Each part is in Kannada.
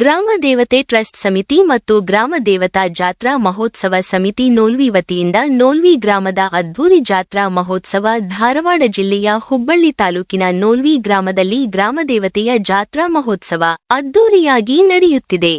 ಗ್ರಾಮ ದೇವತೆ ಟ್ರಸ್ಟ್ ಸಮಿತಿ ಮತ್ತು ಗ್ರಾಮ ದೇವತಾ ಜಾತ್ರಾ ಮಹೋತ್ಸವ ಸಮಿತಿ ನೋಲ್ವಿ ವತಿಯಿಂದ ನೋಲ್ವಿ ಗ್ರಾಮದ ಅದ್ಧೂರಿ ಜಾತ್ರಾ ಮಹೋತ್ಸವ ಧಾರವಾಡ ಜಿಲ್ಲೆಯ ಹುಬ್ಬಳ್ಳಿ ತಾಲೂಕಿನ ನೋಲ್ವಿ ಗ್ರಾಮದಲ್ಲಿ ಗ್ರಾಮದೇವತೆಯ ಜಾತ್ರಾ ಮಹೋತ್ಸವ ಅದ್ಧೂರಿಯಾಗಿ ನಡೆಯುತ್ತಿದೆ.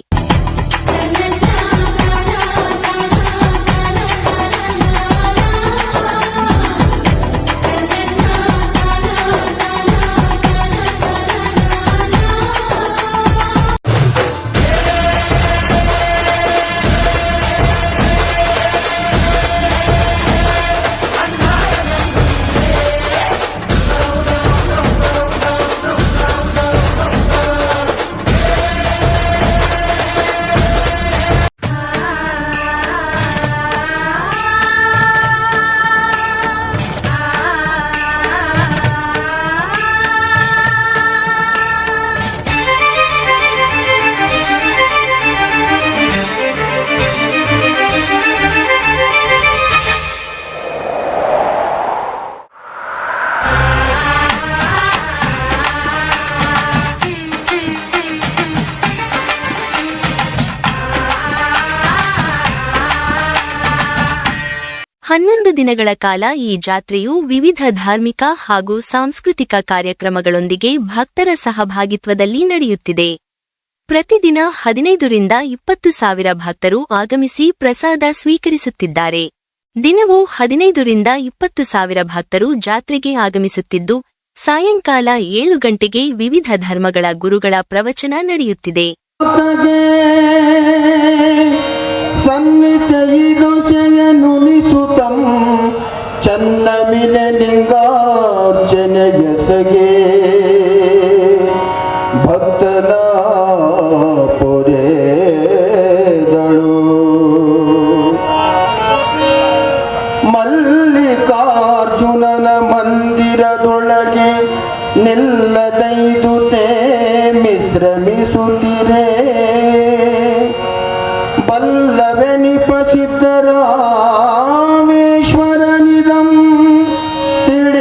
ದಿನಗಳ ಕಾಲ ಈ ಜಾತ್ರೆಯು ವಿವಿಧ ಧಾರ್ಮಿಕ ಹಾಗೂ ಸಾಂಸ್ಕೃತಿಕ ಕಾರ್ಯಕ್ರಮಗಳೊಂದಿಗೆ ಭಕ್ತರ ಸಹಭಾಗಿತ್ವದಲ್ಲಿ ನಡೆಯುತ್ತಿದೆ. ಪ್ರತಿದಿನ ಹದಿನೈದರಿಂದ ಇಪ್ಪತ್ತು ಸಾವಿರ ಭಕ್ತರು ಆಗಮಿಸಿ ಪ್ರಸಾದ ಸ್ವೀಕರಿಸುತ್ತಿದ್ದಾರೆ. ದಿನವೂ ಹದಿನೈದರಿಂದ ಇಪ್ಪತ್ತು ಸಾವಿರ ಭಕ್ತರು ಜಾತ್ರೆಗೆ ಆಗಮಿಸುತ್ತಿದ್ದು, ಸಾಯಂಕಾಲ ಏಳು ಗಂಟೆಗೆ ವಿವಿಧ ಧರ್ಮಗಳ ಗುರುಗಳ ಪ್ರವಚನ ನಡೆಯುತ್ತಿದೆ. ಮಾತಗೆ ಸನ್ನಿತಯಿದೊಸೆಯನುಲಿಸುತಂ ಚನ್ನಮಿಲೆ ಲಿಂಗಾರ್ಚನೆಗೆಸಗೆ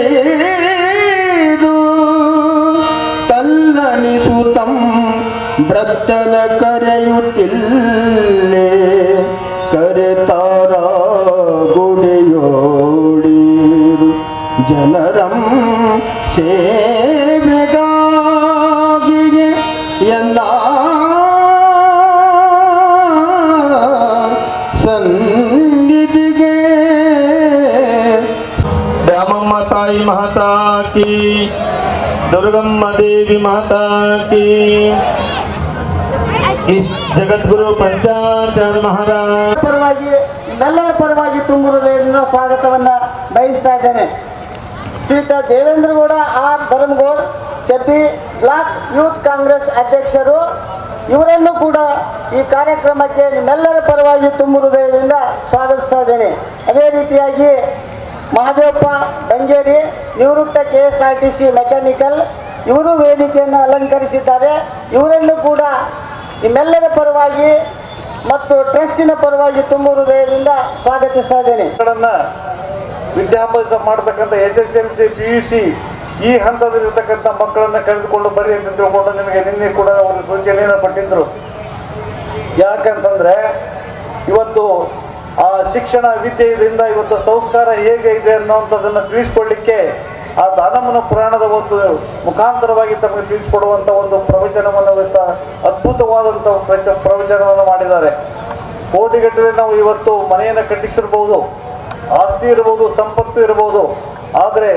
ತಿಳಿದು ತಲ್ಲನಿಸುತಂ ಭ್ರತ್ತನ ಕರೆಯುತ್ತಿಲ್ಲೇ? ಕರೆತಾರ ಗುಡಿಯೋಡಿರು ಜನರಂ ಸೇವೆಗಾಗಿಯೇ ದ್ಯಾಮಮ್ಮ ತಾಯಿ ಮಹತಾಕಿ ದುರ್ಗಮ್ಮ ದೇವಿ ಮಾತಾಕಿ ಈ ಜಗದ್ಗುರು ಪಂಚಾಚಾರ್ಯ ಮಹಾರಾಜ್. ಪರವಾಗಿ ನಮ್ಮೆಲ್ಲರ ಪರವಾಗಿ ತುಂಬ ಹೃದಯದಿಂದ ಸ್ವಾಗತವನ್ನ ಬಯಸ್ತಾ ಇದ್ದೇನೆ. ಶ್ರೀಯುತ Devendragowda R Dharmagoud Chappi block youth Congress ಅಧ್ಯಕ್ಷರು, ಇವರನ್ನು ಕೂಡ ಈ ಕಾರ್ಯಕ್ರಮಕ್ಕೆ ನಿಮ್ಮೆಲ್ಲರ ಪರವಾಗಿ ತುಂಬ ಹೃದಯದಿಂದ ಸ್ವಾಗತಿಸ್ತಾ ಇದ್ದೇನೆ. ಅದೇ ರೀತಿಯಾಗಿ ಮಹದೇವಪ್ಪ ಬಂಗೇರಿ ನಿವೃತ್ತ K S R T C mechanical, ಇವರು ವೇದಿಕೆಯನ್ನು ಅಲಂಕರಿಸಿದ್ದಾರೆ. ಇವರನ್ನು ಕೂಡ ನಿಮ್ಮೆಲ್ಲರ ಪರವಾಗಿ ಮತ್ತು ಟ್ರಸ್ಟಿನ ಪರವಾಗಿ ತುಂಬ ಹೃದಯದಿಂದ ಸ್ವಾಗತಿಸ್ತಾ ಇದ್ದೇನೆ. ವಿದ್ಯಾಭ್ಯಾಸ ಮಾಡತಕ್ಕಂಥ S S L C P U C ಈ ಹಂತದಲ್ಲಿರ್ತಕ್ಕಂಥ ಮಕ್ಕಳನ್ನ ಕರೆದುಕೊಂಡು ಬರ್ರಿ ಅಂತ ತಿಳ್ಕೊಂಡು ನಿಮಗೆ ನಿನ್ನೆ ಕೂಡ ಒಂದು ಸೂಚನೆಯನ್ನು ಪಟ್ಟಿದ್ರು ಯಾಕಂತಂದ್ರೆ ಇವತ್ತು ಆ ಶಿಕ್ಷಣ ವಿದ್ಯೆಯಿಂದ ಇವತ್ತು ಸಂಸ್ಕಾರ ಹೇಗೆ ಇದೆ ಅನ್ನೋಂಥದ್ದನ್ನು ತಿಳಿಸ್ಕೊಡ್ಲಿಕ್ಕೆ ಆ ದಾನಮನ ಪುರಾಣದ ಒಂದು ಮುಖಾಂತರವಾಗಿ ತಮಗೆ ತಿಳಿಸ್ಕೊಡುವಂಥ ಒಂದು ಪ್ರವಚನವನ್ನು ಪ್ರಚ ಪ್ರವಚನವನ್ನು ಮಾಡಿದ್ದಾರೆ. ಕೋಟಿಗಟ್ಟಲೆ ನಾವು ಇವತ್ತು ಮನೆಯನ್ನು ಕಟ್ಟಿಸಿರ್ಬೋದು, ಆಸ್ತಿ ಇರ್ಬೋದು, ಸಂಪತ್ತು ಇರ್ಬೋದು, ಆದರೆ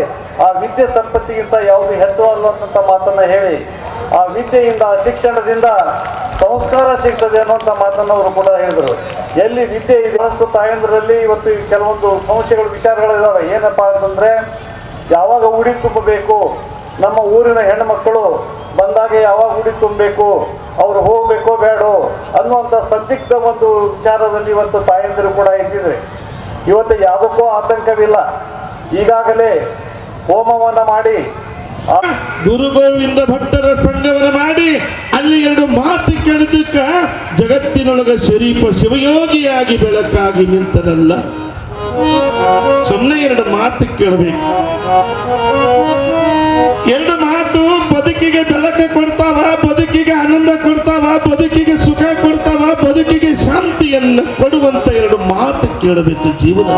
ಆ ವಿದ್ಯೆ ಸಂಪತ್ತಿಗಿಂತ ಯಾವುದು ಹೆಚ್ಚು ಅನ್ನುವಂಥ ಮಾತನ್ನ ಹೇಳಿ ಆ ವಿದ್ಯೆಯಿಂದ, ಶಿಕ್ಷಣದಿಂದ ಸಂಸ್ಕಾರ ಸಿಗ್ತದೆ ಅನ್ನುವಂಥ ಮಾತನ್ನು ಅವರು ಕೂಡ ಹೇಳಿದರು. ಎಲ್ಲಿ ವಿದ್ಯೆ ಇದೆ ತಾಯಂದ್ರಲ್ಲಿ ಇವತ್ತು ಕೆಲವೊಂದು ಸಮಸ್ಯೆಗಳು ವಿಚಾರಗಳಿದ್ದಾವೆ ಏನಪ್ಪ ಅಂತಂದ್ರೆ, ಯಾವಾಗ ಉಡಿ ತುಂಬಬೇಕು? ನಮ್ಮ ಊರಿನ ಹೆಣ್ಣುಮಕ್ಕಳು ಬಂದಾಗ ಯಾವಾಗ ಉಡಿ ತುಂಬಬೇಕು? ಅವ್ರು ಹೋಗ್ಬೇಕೋ ಬೇಡೋ? ಅನ್ನುವಂಥ ಸಂದಿಗ್ಧ ಒಂದು ವಿಚಾರದಲ್ಲಿ ಇವತ್ತು ತಾಯಂದಿರು ಕೂಡ ಇದ್ದಿದ್ರೆ ಇವತ್ತು ಯಾವುದಕ್ಕೂ ಆತಂಕವಿಲ್ಲ. ಈಗಾಗಲೇ ಹೋಮವನ್ನು ಮಾಡಿ ಆ ಗುರುಗೋವಿಂದ ಭಕ್ತರ ಸಂಘವನ್ನು ಮಾಡಿ ಅಲ್ಲಿ ಎರಡು ಮಾತು ಕೇಳಿದಕ್ಕ ಜಗತ್ತಿನೊಳಗ ಶರೀಫ ಶಿವಯೋಗಿಯಾಗಿ ಬೆಳಕಾಗಿ ನಿಂತನಲ್ಲ ಸುಮ್ಮನೆ ಎರಡು ಮಾತು ಕೇಳಬೇಕು. ಎರಡು ಮಾತು ಬದುಕಿಗೆ ಬೆಳಕ ಕೊಡ್ತಾವ, ಬದುಕಿಗೆ ಆನಂದ ಕೊಡ್ತಾವ, ಬದುಕಿಗೆ ಸುಖ ಕೊಡ್ತಾವ, ಬದುಕಿಗೆ ಶಾಂತಿಯನ್ನು ಕೊಡುವಂತ ಎರಡು ಮಾತು ಕೇಳಬೇಕು ಜೀವನ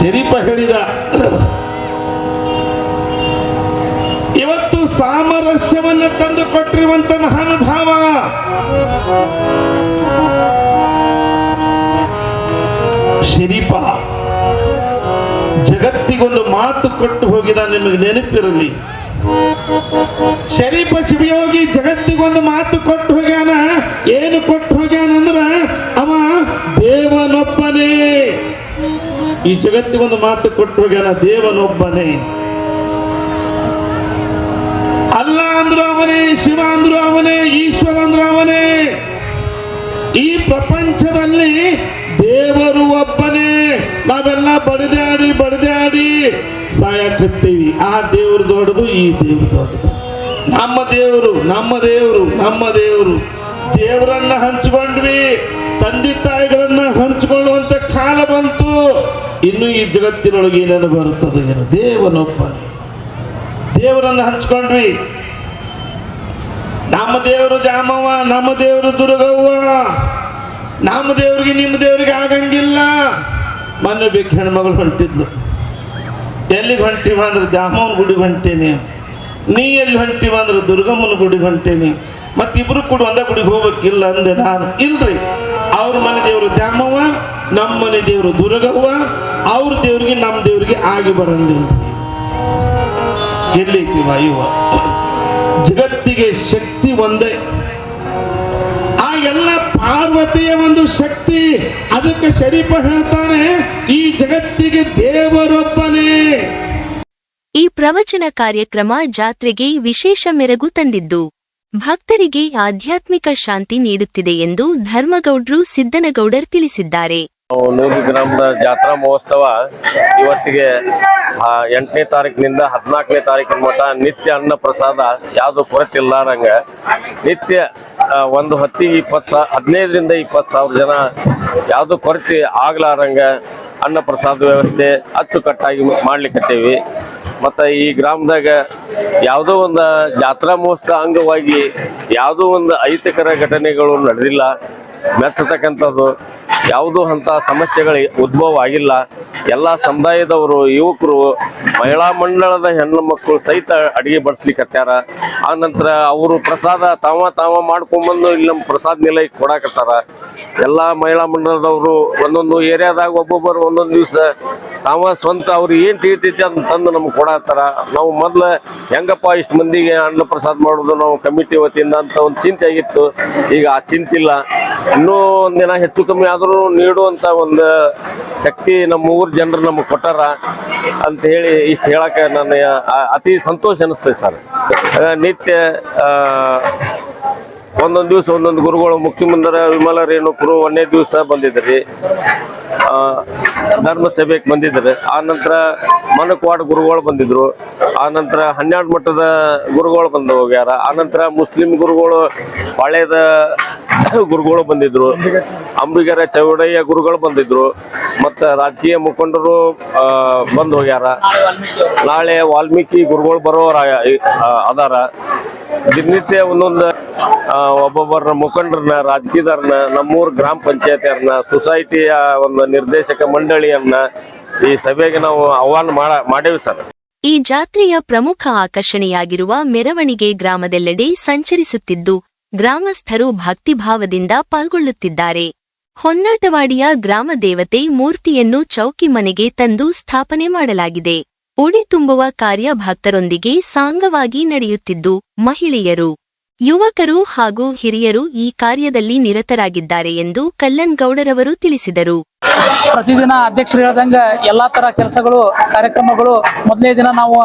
ಶರೀಫ ಹೇಳಿದ ಸಾಮರಸ್ಯವನ್ನು ತಂದು ಕೊಟ್ಟಿರುವಂತ ಮಹಾನುಭಾವ ಶರೀಪ ಜಗತ್ತಿಗೊಂದು ಮಾತು ಕೊಟ್ಟು ಹೋಗಿದ ನಿಮಗೆ ನೆನಪಿರಲಿ. ಶರೀಫ ಶಿವಯೋಗಿ ಜಗತ್ತಿಗೊಂದು ಮಾತು ಕೊಟ್ಟು ಹೋಗ್ಯಾನ? ಏನು ಕೊಟ್ಟು ಹೋಗ್ಯಾನ ಅಂದ್ರ, ಅವ ದೇವನೊಬ್ಬನೇ. ಈ ಜಗತ್ತಿಗೊಂದು ಮಾತು ಕೊಟ್ಟು ಹೋಗ್ಯಾನ ದೇವನೊಬ್ಬನೇ. ಅಲ್ಲ ಅಂದ್ರು ಅವನೇ ಶಿವ ಅಂದ್ರು ಅವನೇ ಈಶ್ವರ ಅಂದ್ರು ಅವನೇ. ಈ ಪ್ರಪಂಚದಲ್ಲಿ ದೇವರು ಒಬ್ಬನೇ. ನಾವೆಲ್ಲ ಬಡದಾಡಿ ಬಡದಾಡಿ ಸಾಯಕತ್ತೀವಿ. ಆ ದೇವ್ರ ದೊಡ್ಡದು, ಈ ದೇವರು ದೊಡ್ಡದು. ನಮ್ಮ ದೇವರು ನಮ್ಮ ದೇವರು ನಮ್ಮ ದೇವರು. ದೇವರನ್ನ ಹಂಚ್ಕೊಂಡ್ವಿ. ತಂದೆ ತಾಯಿಗಳನ್ನ ಹಂಚ್ಕೊಳ್ಳುವಂತ ಕಾಲ ಬಂತು. ಇನ್ನು ಈ ಜಗತ್ತಿನೊಳಗೆ ಏನೇನು ಬರುತ್ತದೆ ಏನು? ದೇವನೊಬ್ಬ ದೇವರನ್ನ ಹಂಚ್ಕೊಂಡ್ವಿ. ನಮ್ಮ ದೇವರು ದ್ಯಾಮವ್ವ, ನಮ್ಮ ದೇವರು ದುರ್ಗವ್ವ. ನಮ್ಮ ದೇವ್ರಿಗೆ ನಿಮ್ಮ ದೇವ್ರಿಗೆ ಆಗಂಗಿಲ್ಲ. ಮೊನ್ನೆ ಬೇಕು ಹೆಣ್ಮಗಳು ಹೊಂಟಿದ್ಲು. ಎಲ್ಲಿಗೆ ಹೊಂಟಿವ ಅಂದ್ರೆ ದ್ಯಾಮವ್ವನ ಗುಡಿ ಹೊಂಟೇನಿ. ನೀ ಎಲ್ಲಿ ಹೊಂಟಿವ ಅಂದ್ರೆ ದುರ್ಗಮ್ಮನ ಗುಡಿಗೆ ಹೊಂಟೇನಿ. ಮತ್ತಿಬ್ರು ಕೂಡ ಒಂದ ಗುಡಿಗೆ ಹೋಗ್ಬೇಕಿಲ್ಲ ಅಂದೆ ನಾನು. ಇಲ್ರಿ, ಅವ್ರ ಮನೆ ದೇವರು ದ್ಯಾಮವ್ವ, ನಮ್ಮ ಮನೆ ದೇವರು ದುರ್ಗವ್ವ, ಅವ್ರ ದೇವ್ರಿಗೆ ನಮ್ಮ ದೇವ್ರಿಗೆ ಆಗಿ ಬರಂಗಿಲ್ಲ. ಎಲ್ಲಿ ಇವ? ಜಗತ್ತಿಗೆ ಶಕ್ತಿ ಒಂದೇ ಆ ಎಲ್ಲ ಪಾರ್ವತಿಯ ಒಂದು ಶಕ್ತಿ ಅದಕ್ಕೆ ಶರೀಫ ಹೇಳ್ತಾನೆ, ಈ ಜಗತ್ತಿಗೆ ದೇವರೊಬ್ಬನೇ. ಈ ಪ್ರವಚನ ಕಾರ್ಯಕ್ರಮ ಜಾತ್ರೆಗೆ ವಿಶೇಷ ಮೆರಗು ತಂದಿದ್ದು, ಭಕ್ತರಿಗೆ ಆಧ್ಯಾತ್ಮಿಕ ಶಾಂತಿ ನೀಡುತ್ತಿದೆ ಎಂದು ಧರ್ಮಗೌಡ್ರು ಸಿದ್ದನಗೌಡರ್ ತಿಳಿಸಿದ್ದಾರೆ. ನೂರು ಗ್ರಾಮದ ಜಾತ್ರಾ ಮಹೋತ್ಸವ ಇವತ್ತಿಗೆ ಎಂಟನೇ ತಾರೀಕಿನಿಂದ ಹದಿನಾಲ್ಕನೇ ತಾರೀಕಿನ ಮಟ್ಟ ನಿತ್ಯ ಅನ್ನ ಪ್ರಸಾದ ಯಾವುದು ಕೊರತಿಲ್ಲಾರಂಗ ನಿತ್ಯ ಒಂದು ಹತ್ತಿಗೆ ಇಪ್ಪತ್ತು ಸಾ, ಹದಿನೈದರಿಂದ ಇಪ್ಪತ್ತು ಸಾವಿರ ಜನ ಯಾವುದು ಕೊರತೆ ಆಗ್ಲಾರಂಗ ಅನ್ನ ಪ್ರಸಾದ ವ್ಯವಸ್ಥೆ ಅಚ್ಚುಕಟ್ಟಾಗಿ ಮಾಡ್ಲಿಕ್ಕತ್ತೇವಿ ಮತ್ತು ಈ ಗ್ರಾಮದಾಗ ಯಾವುದೋ ಒಂದು ಜಾತ್ರಾ ಮಹೋತ್ಸವ ಅಂಗವಾಗಿ ಯಾವುದೋ ಒಂದು ಅಹಿತಕರ ಘಟನೆಗಳು ನಡೆದಿಲ್ಲ. ಮೆಚ್ಚತಕ್ಕಂಥದ್ದು ಯಾವುದೂ ಅಂತ ಸಮಸ್ಯೆಗಳು ಉದ್ಭವ ಆಗಿಲ್ಲ ಎಲ್ಲ ಸಮುದಾಯದವರು, ಯುವಕರು, ಮಹಿಳಾ ಮಂಡಳದ ಹೆಣ್ಣು ಮಕ್ಕಳು ಸಹಿತ ಅಡಿಗೆ ಬಡಿಸ್ಲಿಕ್ಕತ್ಯಾರ ಆ ನಂತರ ಅವರು ಪ್ರಸಾದ ತಾವ ತಾವ ಮಾಡ್ಕೊಂಡ್ಬಂದು ಇಲ್ಲಿ ನಮ್ಮ ಪ್ರಸಾದ ನಿಲಯಕ್ಕೆ ಕೊಡಾಕತ್ತಾರ. ಎಲ್ಲ ಮಹಿಳಾ ಮಂಡಳದವರು ಒಂದೊಂದು ಏರಿಯಾದಾಗ ಒಬ್ಬೊಬ್ಬರು ಒಂದೊಂದು ದಿವಸ ತಾವ ಸ್ವಂತ ಅವ್ರು ಏನ್ ತಿಳಿತೈತಿ ಅದನ್ನ ತಂದು ನಮ್ಗೆ ಕೊಡತ್ತಾರ. ನಾವು ಮೊದ್ಲ ಹೆಂಗಪ್ಪ ಇಷ್ಟು ಮಂದಿಗೆ ಅನ್ನ ಪ್ರಸಾದ ಮಾಡೋದು ನಾವು ಕಮಿಟಿ ವತಿಯಿಂದ ಅಂತ ಒಂದು ಚಿಂತೆ ಆಗಿತ್ತು. ಈಗ ಆ ಚಿಂತೆ ಇಲ್ಲ. ಇನ್ನೂ ಒಂದಿನ ಹೆಚ್ಚು ಕಮ್ಮಿ ಆದರೂ ನೀಡುವಂತ ಒಂದು ಶಕ್ತಿ ನಮ್ಮ ಊರ್ ಜನರು ನಮಗೆ ಕೊಟ್ಟಾರ ಅಂತ ಹೇಳಿ ಇಷ್ಟು ಹೇಳಕ್ಕೆ ನನ್ನ ಅತಿ ಸಂತೋಷ ಅನಿಸ್ತದೆ ಸರ್. ನಿತ್ಯ ಒಂದೊಂದು ದಿವಸ ಒಂದೊಂದು ಗುರುಗಳು ಮುಕ್ತಿ ಮುಂದರ ವಿಮಲ ರೇಣುಕರು ಒಂದೇ ದಿವಸ ಬಂದಿದ್ರಿ. ಧರ್ಮ ಸಭೆಗೆ ಬಂದಿದ್ರು. ಆ ನಂತರ ಮನಕ್ವಾಡ್ ಗುರುಗಳು ಬಂದಿದ್ರು. ಆ ನಂತರ ಹನ್ನೆರಡು ಮಠದ ಗುರುಗಳು ಬಂದು ಹೋಗ್ಯಾರ. ಆ ನಂತರ ಮುಸ್ಲಿಂ ಗುರುಗಳು ಪಾಳ್ಯದ ಗುರುಗಳು ಬಂದಿದ್ರು. ಅಂಬಿಗರ ಚೌಡಯ್ಯ ಗುರುಗಳು ಬಂದಿದ್ರು. ಮತ್ತು ರಾಜಕೀಯ ಮುಖಂಡರು ಬಂದು ಹೋಗ್ಯಾರ. ನಾಳೆ ವಾಲ್ಮೀಕಿ ಗುರುಗಳು ಬರೋರ ಅದಾರ. ದಿನನಿತ್ಯ ಒಂದೊಂದು ಆ, ಒಬ್ಬೊಬ್ಬರ ಮುಖಂಡರನ್ನ ರಾಜಕೀಯದಾರನ ನಮ್ಮೂರು ಗ್ರಾಮ ಪಂಚಾಯತಿಯರನ್ನ ಸೊಸೈಟಿಯ ಒಂದು ನಿರ್ದೇಶಕ ಮಂಡಳಿಯನ್ನ ಈ ಸಭೆಗೆ ನಾವು ಆಹ್ವಾನ ಮಾಡ ಮಾಡೇವಿ ಸರ್. ಈ ಜಾತ್ರೆಯ ಪ್ರಮುಖ ಆಕರ್ಷಣೆಯಾಗಿರುವ ಮೆರವಣಿಗೆ ಗ್ರಾಮದೆಲ್ಲೆಡೆ ಸಂಚರಿಸುತ್ತಿದ್ದು ಗ್ರಾಮಸ್ಥರು ಭಕ್ತಿಭಾವದಿಂದ ಪಾಲ್ಗೊಳ್ಳುತ್ತಿದ್ದಾರೆ. ಹೊನ್ನಾಟವಾಡಿಯ ಗ್ರಾಮ ದೇವತೆ ಮೂರ್ತಿಯನ್ನು ಚೌಕಿ ಮನೆಗೆ ತಂದು ಸ್ಥಾಪನೆ ಮಾಡಲಾಗಿದೆ. ಉಡಿ ತುಂಬುವ ಕಾರ್ಯ ಭಕ್ತರೊಂದಿಗೆ ಸಾಂಗವಾಗಿ ನಡೆಯುತ್ತಿದ್ದು, ಮಹಿಳೆಯರು, ಯುವಕರು ಹಾಗೂ ಹಿರಿಯರು ಈ ಕಾರ್ಯದಲ್ಲಿ ನಿರತರಾಗಿದ್ದಾರೆ ಎಂದು ಕಲ್ಲನ್ಗೌಡರವರು ತಿಳಿಸಿದರು. ಪ್ರತಿದಿನ ಅಧ್ಯಕ್ಷರು ಹೇಳ್ದಂಗ ಎಲ್ಲಾ ತರ ಕೆಲಸಗಳು, ಕಾರ್ಯಕ್ರಮಗಳು. ಮೊದಲನೇ ದಿನ ನಾವು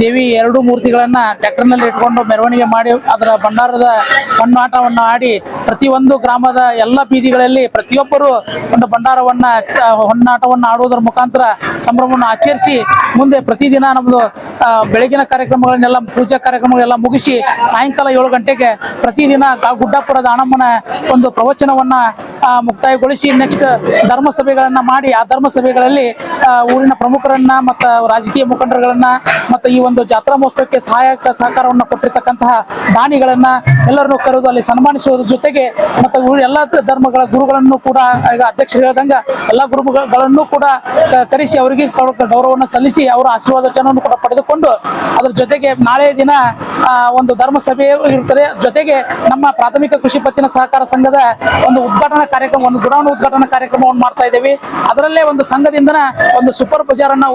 ದೇವಿ ಎರಡು ಮೂರ್ತಿಗಳನ್ನ ಟ್ಯಾಕ್ಟರ್ನಲ್ಲಿ ಇಟ್ಕೊಂಡು ಮೆರವಣಿಗೆ ಮಾಡಿ ಅದರ ಭಂಡಾರದ ಹೊನ್ನಾಟವನ್ನ ಆಡಿ ಪ್ರತಿಯೊಂದು ಗ್ರಾಮದ ಎಲ್ಲ ಬೀದಿಗಳಲ್ಲಿ ಪ್ರತಿಯೊಬ್ಬರು ಒಂದು ಭಂಡಾರವನ್ನ ಹೊನ್ನಾಟವನ್ನು ಆಡುವುದರ ಮುಖಾಂತರ ಸಂಭ್ರಮವನ್ನು ಆಚರಿಸಿ ಮುಂದೆ ಪ್ರತಿದಿನ ನಮ್ಮದು ಬೆಳಗಿನ ಕಾರ್ಯಕ್ರಮಗಳನ್ನೆಲ್ಲ, ಪೂಜಾ ಕಾರ್ಯಕ್ರಮಗಳೆಲ್ಲ ಮುಗಿಸಿ ಸಾಯಂಕಾಲ ಏಳು ಗಂಟೆಗೆ ಪ್ರತಿದಿನ ಗುಡ್ಡಾಪುರದ ಅಣಮ್ಮನ ಒಂದು ಪ್ರವಚನವನ್ನ ಮುಕ್ತಾಯಗೊಳಿಸಿ ನೆಕ್ಸ್ಟ್ ಧರ್ಮ ಸಭೆಗಳನ್ನ ಮಾಡಿ ಆ ಧರ್ಮ ಸಭೆಗಳಲ್ಲಿ ಊರಿನ ಪ್ರಮುಖರನ್ನ ಮತ್ತು ರಾಜಕೀಯ ಮುಖಂಡರುಗಳನ್ನ ಮತ್ತು ಈ ಒಂದು ಜಾತ್ರಾ ಮಹೋತ್ಸವಕ್ಕೆ ಸಹಾಯಕ ಸಹಕಾರವನ್ನು ಕೊಟ್ಟಿರ್ತಕ್ಕಂತಹ ದಾನಿಗಳನ್ನ ಎಲ್ಲರನ್ನು ಕರೆದು ಅಲ್ಲಿ ಸನ್ಮಾನಿಸುವುದರ ಜೊತೆಗೆ ಮತ್ತು ಎಲ್ಲಾ ಧರ್ಮಗಳ ಗುರುಗಳನ್ನು ಕೂಡ ಈಗ ಅಧ್ಯಕ್ಷರು ಹೇಳ್ದಂಗ ಎಲ್ಲಾ ಗುರುಗಳನ್ನು ಕೂಡ ಕರೆಸಿ ಅವರಿಗೆ ಗೌರವ- ಗೌರವವನ್ನು ಸಲ್ಲಿಸಿ ಅವರ ಆಶೀರ್ವಾದವನ್ನು ಕೂಡ ಪಡೆದುಕೊಂಡು ಅದರ ಜೊತೆಗೆ ನಾಳೆ ದಿನ ಒಂದು ಧರ್ಮ ಸಭೆ ಇರುತ್ತದೆ. ಜೊತೆಗೆ ನಮ್ಮ ಪ್ರಾಥಮಿಕ ಕೃಷಿ ಪತ್ತಿನ ಸಹಕಾರ ಸಂಘದ ಒಂದು ಉದ್ಘಾಟನಾ ಕಾರ್ಯಕ್ರಮ, ಒಂದು ಗುಡಾವಣೆ ಉದ್ಘಾಟನಾ ಕಾರ್ಯಕ್ರಮವನ್ನು ಮಾಡ್ತಾ ಇದ್ದೇವೆ. ಅದರಲ್ಲೇ ಒಂದು ಸಂಘದಿಂದನ ಒಂದು ಸೂಪರ್ ಬಜಾರ್ ಅನ್ನ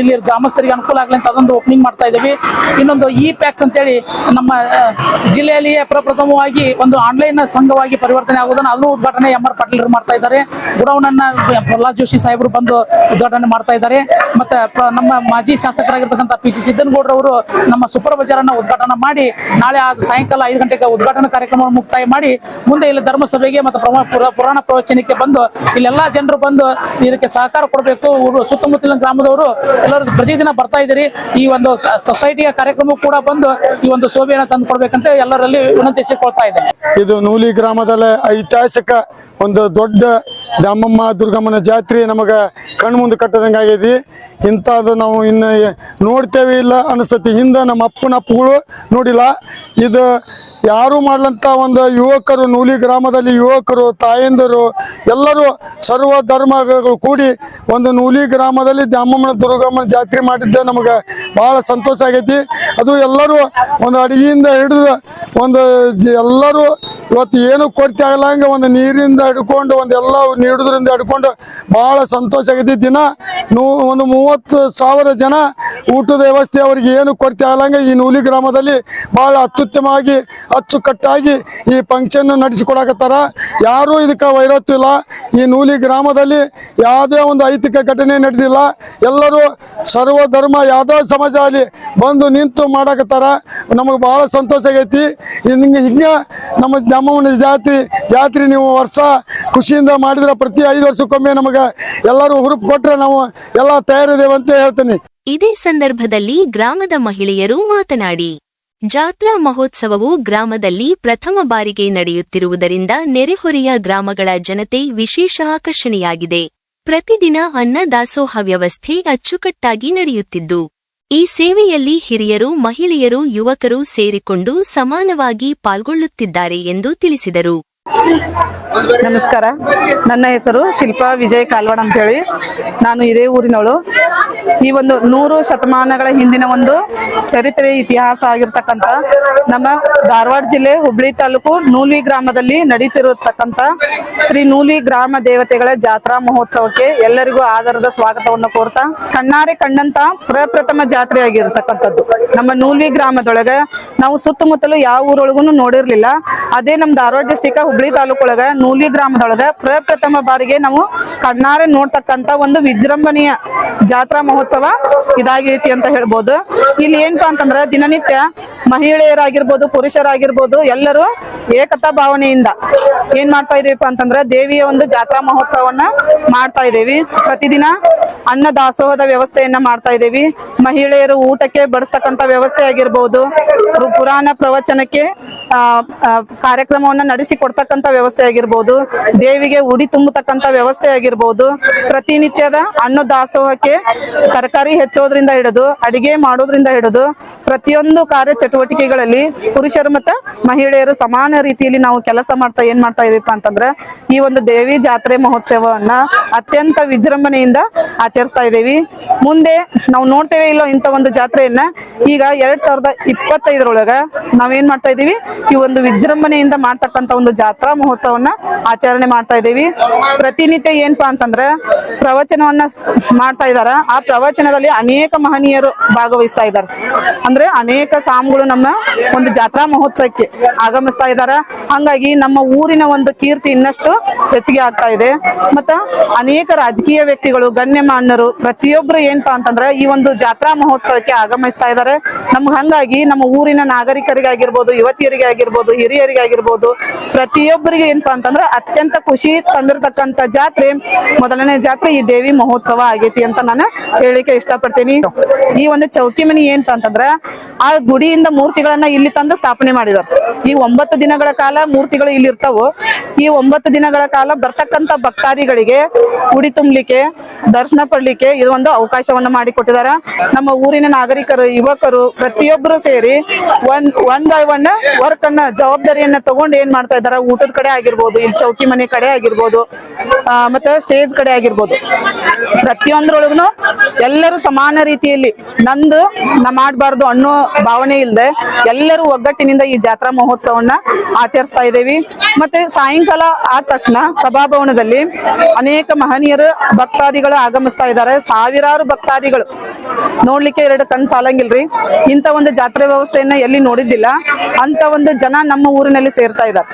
ಇಲ್ಲಿ ಗ್ರಾಮಸ್ಥರಿಗೆ ಅನುಕೂಲ ಆಗಲಿ ಅಂತ ಅದೊಂದು ಓಪನಿಂಗ್ ಮಾಡ್ತಾ ಇದ್ದೇವೆ. ಇನ್ನೊಂದು ಇ ಪ್ಯಾಕ್ಸ್ ಅಂತೇಳಿ ನಮ್ಮ ಆ, ಜಿಲ್ಲೆಯಲ್ಲಿಯೇ ಪ್ರಪ್ರಥಮವಾಗಿ ಒಂದು ಆನ್ಲೈನ್ ಸಂಘವಾಗಿ ಪರಿವರ್ತನೆ ಆಗುವುದನ್ನು ಅದನ್ನು ಉದ್ಘಾಟನೆ ಎಂ ಆರ್ ಪಾಟೀಲ್ ಮಾಡ್ತಾ ಇದ್ದಾರೆ. ಗುಡೌನ್ ಅನ್ನ ಪ್ರಹ್ಲಾದ್ ಜೋಶಿ ಸಾಹೇಬರು ಬಂದು ಉದ್ಘಾಟನೆ ಮಾಡ್ತಾ ಇದ್ದಾರೆ. ಮತ್ತೆ ನಮ್ಮ ಮಾಜಿ ಶಾಸಕರಾಗಿರ್ತಕ್ಕಂಥ ಪಿ ಸಿ ಸಿದ್ದನಗೌಡರವರು ನಮ್ಮ ಸೂಪರ್ ಬಜಾರ್ ಅನ್ನ ಉದ್ಘಾಟನೆ ಮಾಡಿ ನಾಳೆ ಸಾಯಂಕಾಲ ಐದು ಗಂಟೆಗೆ ಉದ್ಘಾಟನಾ ಕಾರ್ಯಕ್ರಮವನ್ನು ಮುಕ್ತಾಯ ಮಾಡಿ ಮುಂದೆ ಇಲ್ಲಿ ಧರ್ಮಸಭೆಗೆ ಮತ್ತು ಪುರಾಣ ಪ್ರವಚನಕ್ಕೆ ಬಂದು ಇಲ್ಲೆಲ್ಲಾ ಜನರು ಬಂದು ಇದಕ್ಕೆ ಸಹಕಾರ ಕೊಡಬೇಕು. ಸುತ್ತಮುತ್ತಲಿನ ಗ್ರಾಮದವರು ಎಲ್ಲರೂ ಪ್ರತಿದಿನ ಬರ್ತಾ ಇದ್ದೀರಿ. ಈ ಒಂದು ಸೊಸೈಟಿಯ ಕಾರ್ಯಕ್ರಮ ಕೂಡ ಬಂದು ಈ ಒಂದು ಶೋಭೆಯನ್ನು ತಂದು ಕೊಡ್ಬೇಕಂತ ಎಲ್ಲರಲ್ಲಿ ವಿನಂತಿಸಿಕೊಳ್ತಾ ಇದ್ದೇನೆ. ಇದು ನೂಲಿ ಗ್ರಾಮದಲ್ಲಿ ಐತಿಹಾಸಿಕ ಒಂದು ದೊಡ್ಡ ದ್ಯಾಮಮ್ಮ ದುರ್ಗಮ್ಮನ ಜಾತ್ರೆ ನಮಗೆ ಕಣ್ಮುಂದು ಮುಂದೆ ಕಟ್ಟದಂಗೆ ಆಗೈತಿ ಇಂಥದ್ದು ನಾವು ಇನ್ನು ನೋಡ್ತೇವೆ ಇಲ್ಲ ಅನಿಸ್ತತಿ ಹಿಂದೆ ನಮ್ಮ ಅಪ್ಪನ ಅಪ್ಪಗಳು ನೋಡಿಲ್ಲ. ಇದು ಯಾರು ಮಾಡ್ಲಂತ ಒಂದು ಯುವಕರು, ನೂಲಿ ಗ್ರಾಮದಲ್ಲಿ ಯುವಕರು, ತಾಯಂದಿರು, ಎಲ್ಲರೂ ಸರ್ವ ಧರ್ಮಗಳು ಕೂಡಿ ಒಂದು ನೂಲಿ ಗ್ರಾಮದಲ್ಲಿ ದ್ಯಾಮಮ್ಮನ ದುರ್ಗಮ್ಮನ ಜಾತ್ರೆ ಮಾಡಿದ್ದೆ ನಮಗೆ ಭಾಳ ಸಂತೋಷ ಆಗೈತಿ. ಅದು ಎಲ್ಲರೂ ಒಂದು ಅಡಿಗೆಯಿಂದ ಹಿಡಿದು ಒಂದು ಎಲ್ಲರೂ ಇವತ್ತು ಏನು ಕೊರತೆ ಆಗಲ್ಲಂಗೆ ಒಂದು ನೀರಿಂದ ಹಿಡ್ಕೊಂಡು ಒಂದು ಎಲ್ಲ ನೀಡುವುದರಿಂದ ಹಿಡ್ಕೊಂಡು ಭಾಳ ಸಂತೋಷ ಆಗೈತಿ. ದಿನ ನೂ ಒಂದು ಮೂವತ್ತು ಸಾವಿರ ಜನ ಊಟದ ವ್ಯವಸ್ಥೆ ಅವ್ರಿಗೆ ಏನು ಕೊರತೆ ಆಗಲ್ಲಂಗೆ ಈ ನೂಲಿ ಗ್ರಾಮದಲ್ಲಿ ಭಾಳ ಅತ್ಯುತ್ತಮವಾಗಿ ಅಚ್ಚುಕಟ್ಟಾಗಿ ಈ ಫಂಕ್ಷನ್ ನಡೆಸಿಕೊಡಕತ್ತಾರ. ಯಾರೂ ಇದಕ್ಕೆ ವೈರತ್ವ ಇಲ್ಲ. ಈ ನೂಲಿ ಗ್ರಾಮದಲ್ಲಿ ಯಾವುದೇ ಒಂದು ಐತಿಕ ಘಟನೆ ನಡೆದಿಲ್ಲ. ಎಲ್ಲರೂ ಸರ್ವ ಧರ್ಮ ಯಾವುದೋ ಸಮಾಜ ಅಲ್ಲಿ ಬಂದು ನಿಂತು ಮಾಡಕತ್ತಾರ. ನಮಗೆ ಭಾಳ ಸಂತೋಷ ಆಗೈತಿ. ಹಿಂಗೆ ಹಿಂಗೆ ನಮ್ಮ ನಮ್ಮ ಜಾತ್ರೆ ಜಾತ್ರೆ ನೀವು ವರ್ಷ ಖುಷಿಯಿಂದ ಮಾಡಿದ್ರೆ ಪ್ರತಿ ಐದು ವರ್ಷಕ್ಕೊಮ್ಮೆ ನಮಗೆ ಎಲ್ಲರೂ ಹುರುಪು ಕೊಟ್ಟರೆ ನಾವು ಎಲ್ಲ ತಯಾರಿದ್ದೇವೆ ಅಂತ ಹೇಳ್ತೀನಿ. ಇದೇ ಸಂದರ್ಭದಲ್ಲಿ ಗ್ರಾಮದ ಮಹಿಳೆಯರು ಮಾತನಾಡಿ. ಜಾತ್ರಾ ಮಹೋತ್ಸವವು ಗ್ರಾಮದಲ್ಲಿ ಪ್ರಥಮ ಬಾರಿಗೆ ನಡೆಯುತ್ತಿರುವುದರಿಂದ ನೆರೆಹೊರೆಯ ಗ್ರಾಮಗಳ ಜನತೆ ವಿಶೇಷ ಆಕರ್ಷಣೆಯಾಗಿದೆ. ಪ್ರತಿದಿನ ಅನ್ನದಾಸೋಹ ವ್ಯವಸ್ಥೆ ಅಚ್ಚುಕಟ್ಟಾಗಿ ನಡೆಯುತ್ತಿದ್ದು, ಈ ಸೇವೆಯಲ್ಲಿ ಹಿರಿಯರು, ಮಹಿಳೆಯರು, ಯುವಕರು ಸೇರಿಕೊಂಡು ಸಮಾನವಾಗಿ ಪಾಲ್ಗೊಳ್ಳುತ್ತಿದ್ದಾರೆ ಎಂದು ತಿಳಿಸಿದರು. ನಮಸ್ಕಾರ. ನನ್ನ ಹೆಸರು ಶಿಲ್ಪಾ ವಿಜಯ್ ಕಾಲ್ವಾಡ್ ಅಂತ ಹೇಳಿ ನಾನು ಇದೇ ಊರಿನವಳು. ಈ ಒಂದು ನೂರು ಶತಮಾನಗಳ ಹಿಂದಿನ ಒಂದು ಚರಿತ್ರೆ, ಇತಿಹಾಸ ಆಗಿರ್ತಕ್ಕಂಥ ನಮ್ಮ ಧಾರವಾಡ ಜಿಲ್ಲೆ ಹುಬ್ಳಿ ತಾಲೂಕು ನೂಲ್ವಿ ಗ್ರಾಮದಲ್ಲಿ ನಡೀತಿರತಕ್ಕಂಥ ಶ್ರೀ ನೂಲ್ವಿ ಗ್ರಾಮ ದೇವತೆಗಳ ಜಾತ್ರಾ ಮಹೋತ್ಸವಕ್ಕೆ ಎಲ್ಲರಿಗೂ ಆಧಾರದ ಸ್ವಾಗತವನ್ನು ಕೋರ್ತಾ, ಕಣ್ಣಾರೆ ಕಂಡಂತ ಪ್ರಪ್ರಥಮ ಜಾತ್ರೆ ಆಗಿರ್ತಕ್ಕಂಥದ್ದು ನಮ್ಮ ನೂಲ್ವಿ ಗ್ರಾಮದೊಳಗೆ ನಾವು ಸುತ್ತಮುತ್ತಲು ಯಾವ ಊರೊಳಗೂ ನೋಡಿರ್ಲಿಲ್ಲ. ಅದೇ ನಮ್ಮ ಧಾರವಾಡ ಡಿಸ್ಟಿಕ್ ಹುಬ್ಳಿ ತಾಲೂಕೊಳಗ ನೂಲಿ ಗ್ರಾಮದೊಳಗ ಪ್ರಪ್ರಥಮ ಬಾರಿಗೆ ನಾವು ಕಣ್ಣಾರೆ ನೋಡ್ತಕ್ಕಂತ ಒಂದು ವಿಜೃಂಭಣೆಯ ಜಾತ್ರಾ ಮಹೋತ್ಸವ ಇದಾಗೈತಿ ಅಂತ ಹೇಳ್ಬೋದು. ಇಲ್ಲಿ ಏನಪ್ಪಾ ಅಂತಂದ್ರ ದಿನನಿತ್ಯ ಮಹಿಳೆಯರಾಗಿರ್ಬೋದು, ಪುರುಷರಾಗಿರ್ಬೋದು ಎಲ್ಲರೂ ಏಕತಾ ಭಾವನೆಯಿಂದ ಏನ್ ಮಾಡ್ತಾ ಇದೀವಿಪ್ಪ ಅಂತಂದ್ರ ದೇವಿಯ ಒಂದು ಜಾತ್ರಾ ಮಹೋತ್ಸವವನ್ನ ಮಾಡ್ತಾ ಇದೇವಿ. ಪ್ರತಿದಿನ ಅನ್ನ ದಾಸೋಹದ ವ್ಯವಸ್ಥೆಯನ್ನ ಮಾಡ್ತಾ ಇದೇವಿ. ಮಹಿಳೆಯರು ಊಟಕ್ಕೆ ಬಡಿಸ್ತಕ್ಕಂತ ವ್ಯವಸ್ಥೆ ಆಗಿರ್ಬೋದು. ಪುರ- ಪುರಾಣ ಪ್ರವಚನಕ್ಕೆ ಕಾರ್ಯಕ್ರಮವನ್ನ ನಡೆಸಿ ಕೊಡ್ತಕ್ಕಂತ ವ್ಯವಸ್ಥೆ ಆಗಿರ್ಬೋದು, ದೇವಿಗೆ ಉಡಿ ತುಂಬತಕ್ಕಂತ ವ್ಯವಸ್ಥೆ ಆಗಿರ್ಬೋದು, ಪ್ರತಿನಿತ್ಯದ ಹಣ್ಣು ದಾಸೋಹಕ್ಕೆ ತರಕಾರಿ ಹೆಚ್ಚೋದ್ರಿಂದ ಹಿಡಿದು, ಅಡಿಗೆ ಮಾಡೋದ್ರಿಂದ ಹಿಡಿದು, ಪ್ರತಿಯೊಂದು ಕಾರ್ಯ ಚಟುವಟಿಕೆಗಳಲ್ಲಿ ಪುರುಷರು ಮತ್ತು ಮಹಿಳೆಯರು ಸಮಾನ ರೀತಿಯಲ್ಲಿ ನಾವು ಕೆಲಸ ಮಾಡ್ತಾ ಏನ್ ಮಾಡ್ತಾ ಇದೀಪ ಅಂತಂದ್ರೆ, ಈ ಒಂದು ದೇವಿ ಜಾತ್ರೆ ಮಹೋತ್ಸವವನ್ನ ಅತ್ಯಂತ ವಿಜೃಂಭಣೆಯಿಂದ ಆಚರಿಸ್ತಾ ಇದ್ದೀವಿ ಮುಂದೆ ನಾವು ನೋಡ್ತೇವೆ ಇಲ್ಲೋ ಇಂಥ ಒಂದು ಜಾತ್ರೆಯನ್ನ, ಈಗ ಎರಡ್ ಸಾವಿರದ ಇಪ್ಪತ್ತೈದರೊಳಗ ನಾವೇನ್ ಮಾಡ್ತಾ ಇದೀವಿ? ಈ ಒಂದು ವಿಜೃಂಭಣೆಯಿಂದ ಮಾಡ್ತಕ್ಕಂತ ಒಂದು ಜಾತ್ರಾ ಮಹೋತ್ಸವನ್ನ ಆಚರಣೆ ಮಾಡ್ತಾ ಇದ್ದೀವಿ. ಪ್ರತಿನಿತ್ಯ ಏನ್ಪಾ ಅಂತಂದ್ರೆ ಪ್ರವಚನವನ್ನ ಮಾಡ್ತಾ ಇದಾರ. ಆ ಪ್ರವಚನದಲ್ಲಿ ಅನೇಕ ಮಹನೀಯರು ಭಾಗವಹಿಸ್ತಾ ಇದ್ದಾರೆ ಅಂದ್ರೆ ಅನೇಕ ಸಾಮ್ಗಳು ನಮ್ಮ ಒಂದು ಜಾತ್ರಾ ಮಹೋತ್ಸವಕ್ಕೆ ಆಗಮಿಸ್ತಾ ಇದಾರ. ಹಂಗಾಗಿ ನಮ್ಮ ಊರಿನ ಒಂದು ಕೀರ್ತಿ ಇನ್ನಷ್ಟು ಹೆಚ್ಚಿಗೆ ಆಗ್ತಾ ಇದೆ. ಮತ್ತ ಅನೇಕ ರಾಜಕೀಯ ವ್ಯಕ್ತಿಗಳು ಗಣ್ಯಮಾನ್ಯರು ಪ್ರತಿಯೊಬ್ರು ಏನ್ಪಾ ಅಂತಂದ್ರೆ ಈ ಒಂದು ಜಾತ್ರಾ ಮಹೋತ್ಸವಕ್ಕೆ ಆಗಮಿಸ್ತಾ ಇದ್ದಾರೆ ನಮ್ಗೆ ಹಂಗಾಗಿ ನಮ್ಮ ಊರಿನ ನಾಗರಿಕರಿಗಾಗಿರ್ಬೋದು ಯುವತಿಯರಿಗೆ ಆಗಿರ್ಬೋದು ಹಿರಿಯರಿಗೆ ಆಗಿರ್ಬೋದು ಪ್ರತಿಯೊಬ್ಬರಿಗೆ ಏನಪ್ಪಾ ಅಂತಂದ್ರೆ ಅತ್ಯಂತ ಖುಷಿ ತಂದಿರತಕ್ಕಂತ ಜಾತ್ರೆ, ಮೊದಲನೇ ಜಾತ್ರೆ ಈ ದೇವಿ ಮಹೋತ್ಸವ ಆಗೈತಿ ಅಂತ ನಾನು ಹೇಳಿಕೆ ಇಷ್ಟಪಡ್ತೀನಿ. ಈ ಒಂದು ಚೌಕಿ ಮನಿ ಏನಪ್ಪಾ ಅಂತಂದ್ರ ಆ ಗುಡಿಯಿಂದ ಮೂರ್ತಿಗಳನ್ನ ಇಲ್ಲಿ ತಂದು ಸ್ಥಾಪನೆ ಮಾಡಿದಾರೆ. ಈ ಒಂಬತ್ತು ದಿನಗಳ ಕಾಲ ಮೂರ್ತಿಗಳು ಇಲ್ಲಿ ಇರ್ತಾವು. ಈ ಒಂಬತ್ತು ದಿನಗಳ ಕಾಲ ಬರ್ತಕ್ಕಂತ ಭಕ್ತಾದಿಗಳಿಗೆ ಉಡಿ ತುಂಬಲಿಕ್ಕೆ, ದರ್ಶನ ಪಡ್ಲಿಕ್ಕೆ ಇದು ಒಂದು ಅವಕಾಶವನ್ನ ಮಾಡಿಕೊಟ್ಟಿದ್ದಾರೆ ನಮ್ಮ ಊರಿನ ನಾಗರಿಕರು, ಯುವಕರು ಪ್ರತಿಯೊಬ್ಬರು ಸೇರಿ one one by one work ಅನ್ನ ಜವಾಬ್ದಾರಿಯನ್ನ ತಗೊಂಡು ಏನ್ ಮಾಡ್ತಾ ಇದಾರ? ಊಟದ ಕಡೆ ಆಗಿರ್ಬೋದು, ಇಲ್ಲಿ ಚೌಕಿ ಮನೆ ಕಡೆ ಆಗಿರ್ಬೋದು ಮತ್ತೆ ಸ್ಟೇಜ್ ಕಡೆ ಆಗಿರ್ಬೋದು. ಪ್ರತಿಯೊಂದ್ರೊಳಗುನು ಎಲ್ಲರೂ ಸಮಾನ ರೀತಿಯಲ್ಲಿ ನಂದು ನಾ ಮಾಡಬಾರ್ದು ಅನ್ನೋ ಭಾವನೆ ಇಲ್ಲದೆ ಎಲ್ಲರೂ ಒಗ್ಗಟ್ಟಿನಿಂದ ಈ ಜಾತ್ರಾ ಮಹೋತ್ಸವನ್ನ ಆಚರಿಸ್ತಾ ಇದ್ದೇವೆ. ಮತ್ತೆ ಸಾಯಂಕಾಲ ಆದ ತಕ್ಷಣ ಸಭಾಭವನದಲ್ಲಿ ಅನೇಕ ಮಹನೀಯರು, ಭಕ್ತಾದಿಗಳು ಆಗಮಿಸ್ತಾ ಇದ್ದಾರೆ. ಸಾವಿರಾರು ಭಕ್ತಾದಿಗಳು. ನೋಡ್ಲಿಕ್ಕೆ ಎರಡು ಕಣ್ ಸಾಲಂಗಿಲ್ರಿ. ಇಂಥ ಒಂದು ಜಾತ್ರೆ ವ್ಯವಸ್ಥೆಯನ್ನ ಎಲ್ಲಿ ನೋಡಿದ್ದಿಲ್ಲ. ಅಂತ ಒಂದು ಜನ ನಮ್ಮ ಊರಿನಲ್ಲಿ ಸೇರ್ತಾ ಇದ್ದಾರೆ.